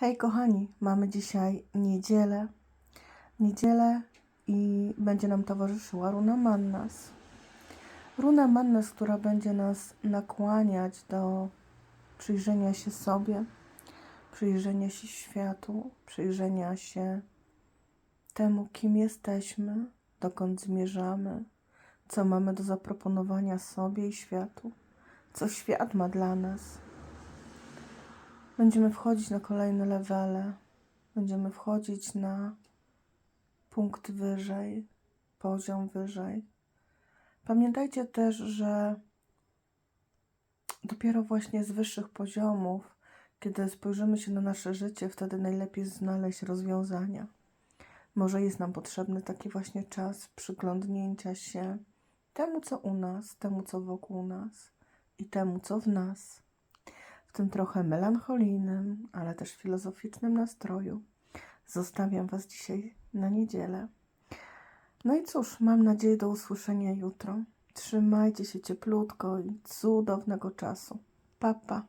Hej kochani, mamy dzisiaj niedzielę. Niedzielę i będzie nam towarzyszyła Runa Mannas. Runa Mannas, która będzie nas nakłaniać do przyjrzenia się sobie, przyjrzenia się światu, przyjrzenia się temu, kim jesteśmy, dokąd zmierzamy, co mamy do zaproponowania sobie i światu, co świat ma dla nas. Będziemy wchodzić na kolejne levele. Będziemy wchodzić na punkt wyżej, poziom wyżej. Pamiętajcie też, że dopiero właśnie z wyższych poziomów, kiedy spojrzymy się na nasze życie, wtedy najlepiej znaleźć rozwiązania. Może jest nam potrzebny taki właśnie czas przyglądnięcia się temu, co u nas, temu, co wokół nas i temu, co w nas w tym trochę melancholijnym, ale też filozoficznym nastroju. Zostawiam Was dzisiaj na niedzielę. No i cóż, mam nadzieję do usłyszenia jutro. Trzymajcie się cieplutko i cudownego czasu. Pa, pa.